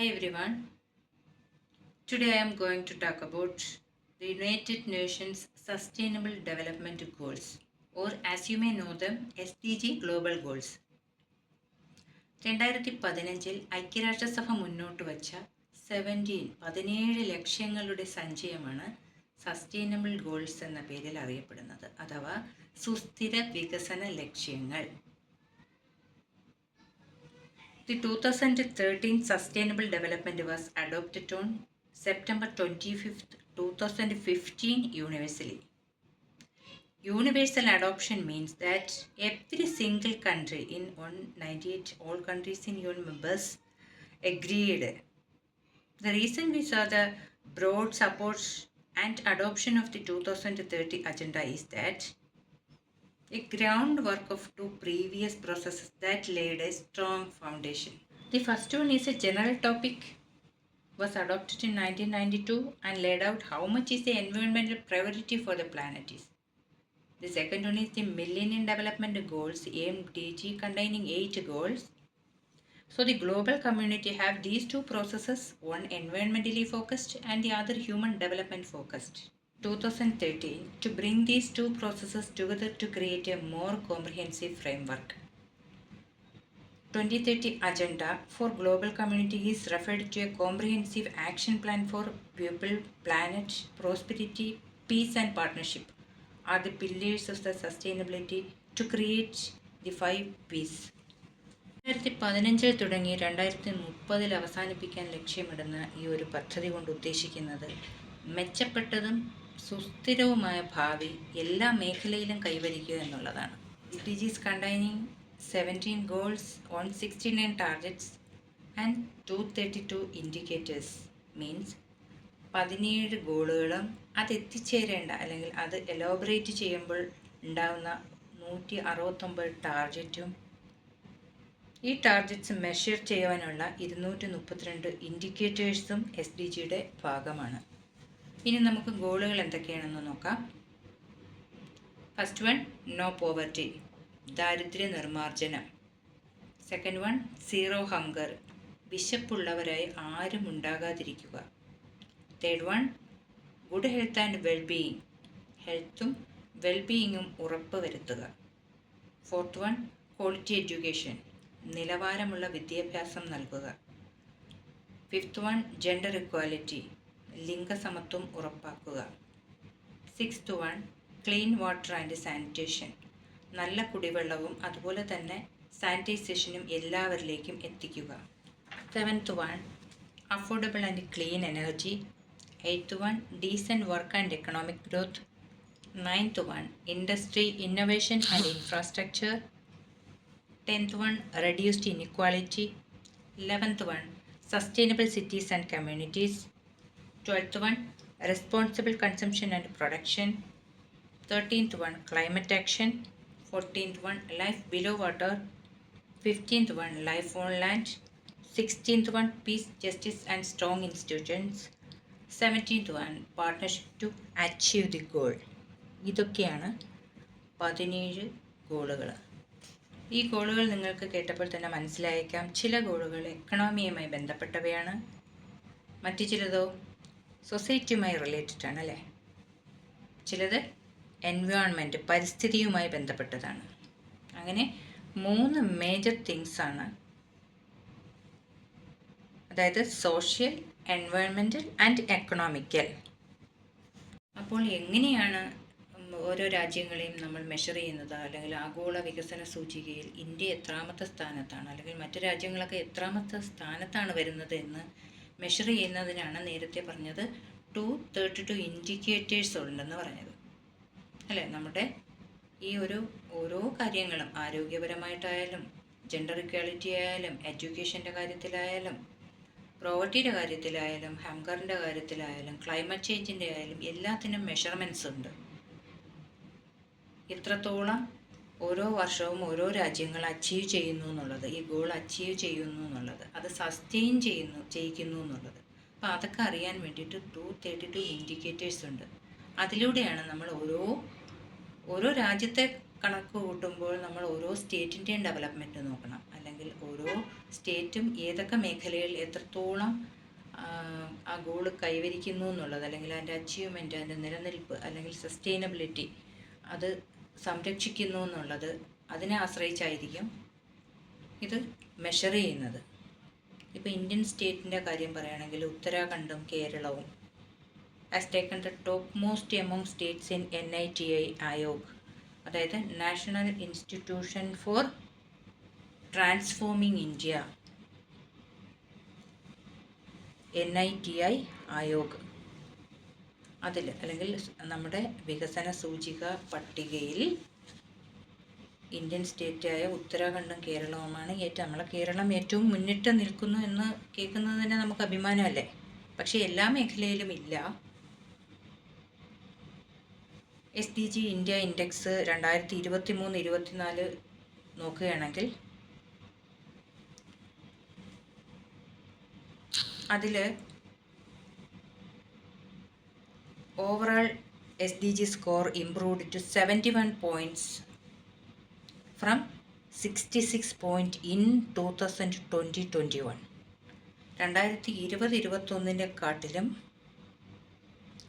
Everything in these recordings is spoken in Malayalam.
Hi everyone. Today I am going to talk about the United Nations Sustainable Development Goals or as you may know them SDG Global Goals. രണ്ടായിരത്തി പതിനഞ്ചിൽ ഐക്യരാഷ്ട്രസഭ മുന്നോട്ട് വച്ച സെവന്റീൻ പതിനേഴ് ലക്ഷ്യങ്ങളുടെ സഞ്ചയമാണ് സസ്റ്റൈനബിൾ ഗോൾസ് എന്ന പേരിൽ അറിയപ്പെടുന്നത് അഥവാ സുസ്ഥിര വികസന ലക്ഷ്യങ്ങൾ The 2013 Sustainable Development was adopted on September 25th, 2015 universally. Universal adoption means that every single country in 198 all countries in UN members agreed. The reason we saw the broad support and adoption of the 2030 agenda is that a groundwork of two previous processes that laid a strong foundation. The first one is a general topic was adopted in 1992 and laid out how much is the environmental priority for the planet is. The second one is the Millennium Development Goals MDG containing eight goals. So the global community have these two processes, one environmentally focused and the other human development focused. 2013 to bring these two processes together to create a more comprehensive framework. 2030 Agenda for Global Community is referred to a comprehensive action plan for people, planet, prosperity, peace, and partnership are the pillars of the sustainability to create the five P's. രണ്ടായിരത്തി പതിനഞ്ചിൽ തുടങ്ങി രണ്ടായിരത്തി മുപ്പതിൽ അവസാനിപ്പിക്കാൻ ലക്ഷ്യമിടുന്ന ഈ ഒരു പദ്ധതി കൊണ്ട് ഉദ്ദേശിക്കുന്നത് മെച്ചപ്പെട്ടതും സുസ്ഥിരവുമായ ഭാവി എല്ലാ മേഖലയിലും കൈവരിക്കുക എന്നുള്ളതാണ്. D Gs containing seventeen goals one sixty nine targets and two thirty two indicators means പതിനേഴ് ഗോളുകളും അത് എത്തിച്ചേരേണ്ട അല്ലെങ്കിൽ അത് എലോബറേറ്റ് ചെയ്യുമ്പോൾ ഉണ്ടാകുന്ന നൂറ്റി അറുപത്തൊമ്പത് ടാർഗറ്റും ഈ ടാർഗറ്റ്സ് മെഷർ ചെയ്യുവാനുള്ള ഇരുന്നൂറ്റി മുപ്പത്തിരണ്ട് ഇൻഡിക്കേറ്റേഴ്സും എസ് ഡി ജിയുടെ ഭാഗമാണ്. ഇനി നമുക്ക് ഗോളുകൾ എന്തൊക്കെയാണെന്ന് നോക്കാം. ഫസ്റ്റ് വൺ നോ പോവർട്ടി ദാരിദ്ര്യ നിർമ്മാർജനം. സെക്കൻഡ് വൺ സീറോ ഹങ്കർ വിശപ്പുള്ളവരായി ആരും ഉണ്ടാകാതിരിക്കുക. Third one good health and wellbeing ഹെൽത്തും വെൽബീയിങ്ങും ഉറപ്പ് വരുത്തുക. ഫോർത്ത് വൺ ക്വാളിറ്റി എഡ്യൂക്കേഷൻ നിലവാരമുള്ള വിദ്യാഭ്യാസം നൽകുക. ഫിഫ്ത്ത് വൺ ജെൻഡർ ഇക്വാലിറ്റി ലിംഗസമത്വം ഉറപ്പാക്കുക. Sixth one clean water and sanitation നല്ല കുടിവെള്ളവും അതുപോലെ തന്നെ സാനിറ്റൈസേഷനും എല്ലാവരിലേക്കും എത്തിക്കുക. Seventh one affordable and clean energy eighth one decent work and economic growth ninth one industry innovation and infrastructure tenth one reduced inequality eleventh one sustainable cities and communities twelfth one responsible consumption and production thirteenth one climate action fourteenth one life below water fifteenth one life on land sixteenth one peace justice and strong institutions seventeenth one partnership to achieve the goal ഇതൊക്കെയാണ് പതിനേഴ് ഗോളുകൾ ഈ ഗോളുകൾ നിങ്ങൾക്ക് കേട്ടപ്പോൾ തന്നെ മനസ്സിലായേക്കാം. ചില ഗോളുകൾ എക്കണോമിയുമായി ബന്ധപ്പെട്ടവയാണ്. മറ്റു ചിലതോ സൊസൈറ്റിയുമായി റിലേറ്റഡ് ആണ് അല്ലേ? ചിലത് എൻവയോൺമെന്റ് പരിസ്ഥിതിയുമായി ബന്ധപ്പെട്ടതാണ്. അങ്ങനെ മൂന്ന് മേജർ തിങ്സാണ് അതായത് സോഷ്യൽ എൻവയോൺമെന്റൽ ആൻഡ് എക്കണോമിക്കൽ അപ്പോൾ എങ്ങനെയാണ് ഓരോ രാജ്യങ്ങളെയും നമ്മൾ മെഷർ ചെയ്യുന്നത്? അല്ലെങ്കിൽ ആഗോള വികസന സൂചികയിൽ ഇന്ത്യ എത്രാമത്തെ സ്ഥാനത്താണ്? അല്ലെങ്കിൽ മറ്റു രാജ്യങ്ങളൊക്കെ എത്രാമത്തെ സ്ഥാനത്താണ് വരുന്നത് എന്ന് മെഷർ ചെയ്യുന്നതിനാണ് നേരത്തെ പറഞ്ഞത് ടു തേർട്ടി ടു ഇൻഡിക്കേറ്റേഴ്സ് ഉണ്ടെന്ന് പറഞ്ഞത്. അല്ലേ? നമ്മുടെ ഈ ഒരു ഓരോ കാര്യങ്ങളും ആരോഗ്യപരമായിട്ടായാലും ജെൻഡർ ഇക്വാലിറ്റി ആയാലും എഡ്യൂക്കേഷന്റെ കാര്യത്തിലായാലും പ്രോവർട്ടിയുടെ കാര്യത്തിലായാലും ഹംഗറിന്റെ കാര്യത്തിലായാലും ക്ലൈമറ്റ് ചേഞ്ചിന്റെ ആയാലും എല്ലാത്തിനും മെഷർമെന്റ്സ് ഉണ്ട്. എത്രത്തോളം ഓരോ വർഷവും ഓരോ രാജ്യങ്ങൾ അച്ചീവ് ചെയ്യുന്നു എന്നുള്ളത് ഈ ഗോൾ അച്ചീവ് ചെയ്യുന്നു എന്നുള്ളത് അത് സസ്റ്റെയിൻ ചെയ്യുന്നു ചെയ്യിക്കുന്നു എന്നുള്ളത്. അപ്പോൾ അതൊക്കെ അറിയാൻ വേണ്ടിയിട്ട് ടു തേർട്ടി ടു ഇൻഡിക്കേറ്റേഴ്സ് ഉണ്ട്. അതിലൂടെയാണ് നമ്മൾ ഓരോ ഓരോ രാജ്യത്തെ കണക്ക് കൂട്ടുമ്പോൾ നമ്മൾ ഓരോ സ്റ്റേറ്റിന്റെയും ഡെവലപ്മെന്റ് നോക്കണം. അല്ലെങ്കിൽ ഓരോ സ്റ്റേറ്റും ഏതൊക്കെ മേഖലയിൽ എത്രത്തോളം ആ, ഗോൾ കൈവരിക്കുന്നു എന്നുള്ളത് അല്ലെങ്കിൽ അതിന്റെ അച്ചീവ്മെന്റ് അതിന്റെ നിലനിൽപ്പ് അല്ലെങ്കിൽ സസ്റ്റൈനബിലിറ്റി അത് സംരക്ഷിക്കുന്നു എന്നുള്ളത് അതിനെ ആശ്രയിച്ചായിരിക്കും ഇത് മെഷർ ചെയ്യുന്നത്. ഇപ്പോൾ ഇന്ത്യൻ സ്റ്റേറ്റിന്റെ കാര്യം പറയുകയാണെങ്കിൽ ഉത്തരാഖണ്ഡും കേരളവും. Has taken the top most among states in N I T I Aayog. അതായത് national institution for transforming India N I T I Aayog. അതിൽ അല്ലെങ്കിൽ നമ്മുടെ വികസന സൂചിക പട്ടികയിൽ ഇന്ത്യൻ സ്റ്റേറ്റായ ഉത്തരാഖണ്ഡും കേരളവുമാണ് ഏറ്റവും നമ്മളെ കേരളം ഏറ്റവും മുന്നിട്ട് നിൽക്കുന്നു എന്ന് കേൾക്കുന്നത് തന്നെ നമുക്ക് അഭിമാനമല്ലേ? പക്ഷേ എല്ലാ മേഖലയിലും ഇല്ല. S D G India index രണ്ടായിരത്തി ഇരുപത്തി മൂന്ന് ഇരുപത്തിനാല് നോക്കുകയാണെങ്കിൽ അതിൽ overall S D G score improved to seventy one points from sixty six point in two thousand twenty twenty one രണ്ടായിരത്തി ഇരുപത് ഇരുപത്തൊന്നിന്റെ കാട്ടിലും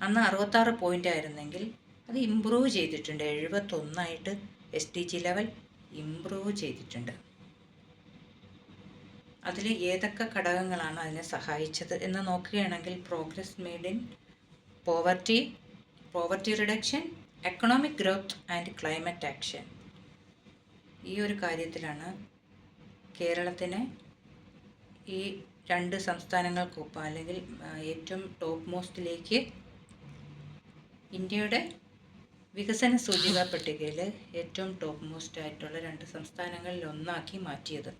അന്ന് അറുപത്താറ് പോയിന്റ് ആയിരുന്നെങ്കിൽ അത് ഇമ്പ്രൂവ് ചെയ്തിട്ടുണ്ട്. എഴുപത്തൊന്നായിട്ട് S D G level improve ചെയ്തിട്ടുണ്ട്. അതിൽ ഏതൊക്കെ ഘടകങ്ങളാണ് അതിനെ സഹായിച്ചത് എന്ന് നോക്കുകയാണെങ്കിൽ progress made in poverty poverty reduction economic growth and climate action ഈ ഒരു കാര്യത്തിലാണ് കേരളത്തിന് ഈ രണ്ട് സംസ്ഥാനങ്ങൾക്കൊപ്പം അല്ലെങ്കിൽ ഏറ്റവും ടോപ്പ് മോസ്റ്റിലേക്ക് ഇന്ത്യയുടെ വികസന സൂചിക പട്ടികയിൽ ഏറ്റവും ടോപ്പ് മോസ്റ്റ് ആയിട്ടുള്ള രണ്ട് സംസ്ഥാനങ്ങളിൽ ഒന്നാക്കി മാറ്റിയത്.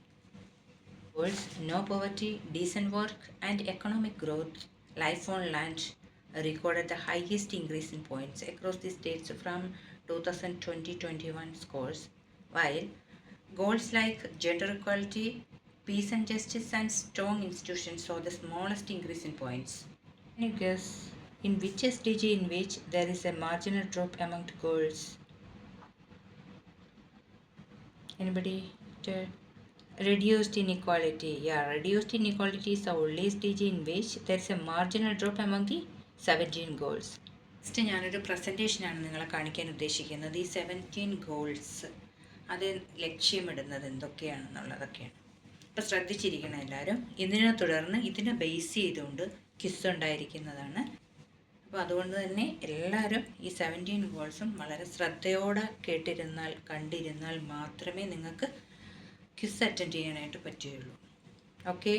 Goals no poverty decent work and economic growth life on land recorded the highest increase in points across the states from 2020-21 scores, while goals like gender equality, peace and justice, and strong institutions saw the smallest increase in points. Can you guess in which SDG in which there is a marginal drop among the goals? Anybody? Reduced inequality. Yeah, reduced inequality is the only SDG in which there is a marginal drop among the 17 goals next ഞാനൊരു പ്രസന്റേഷനാണ് നിങ്ങളെ കാണിക്കാൻ ഉദ്ദേശിക്കുന്നത്. ഈ സെവന്റീൻ ഗോൾസ് അത് ലക്ഷ്യമിടുന്നത് എന്തൊക്കെയാണെന്നുള്ളതൊക്കെയാണ്. അപ്പോൾ ശ്രദ്ധിച്ചിരിക്കണം എല്ലാവരും. ഇതിനെ തുടർന്ന് ഇതിനെ ബേസ് ചെയ്തുകൊണ്ട് കിസ് ഉണ്ടായിരിക്കുന്നതാണ്. അപ്പോൾ അതുകൊണ്ട് തന്നെ എല്ലാവരും ഈ സെവന്റീൻ ഗോൾസും വളരെ ശ്രദ്ധയോടെ കേട്ടിരുന്നാൽ കണ്ടിരുന്നാൽ മാത്രമേ നിങ്ങൾക്ക് ക്വിസ് അറ്റൻഡ് ചെയ്യാനായിട്ട് പറ്റുകയുള്ളൂ. ഓക്കെ